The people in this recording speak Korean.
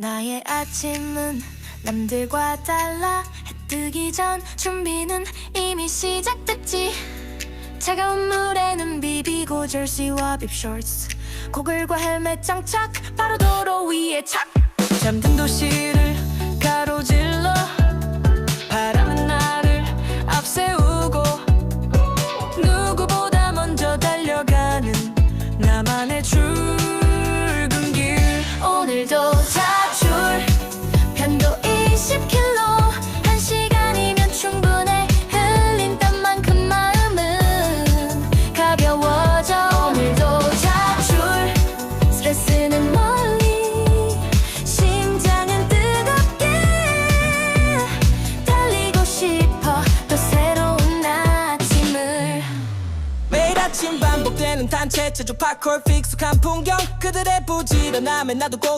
나의 아침은 남들과 달라. 해 뜨기 전 준비는 이미 시작됐지. 차가운 물에는 비비고 절시와 빕쇼츠 고글과 헬멧 장착 바로 도로 위에 착. 잠든 도시를 아침 반복되는 단체 제조 파콜 익숙한 풍경. 그들의 부지런함에 나도 꼭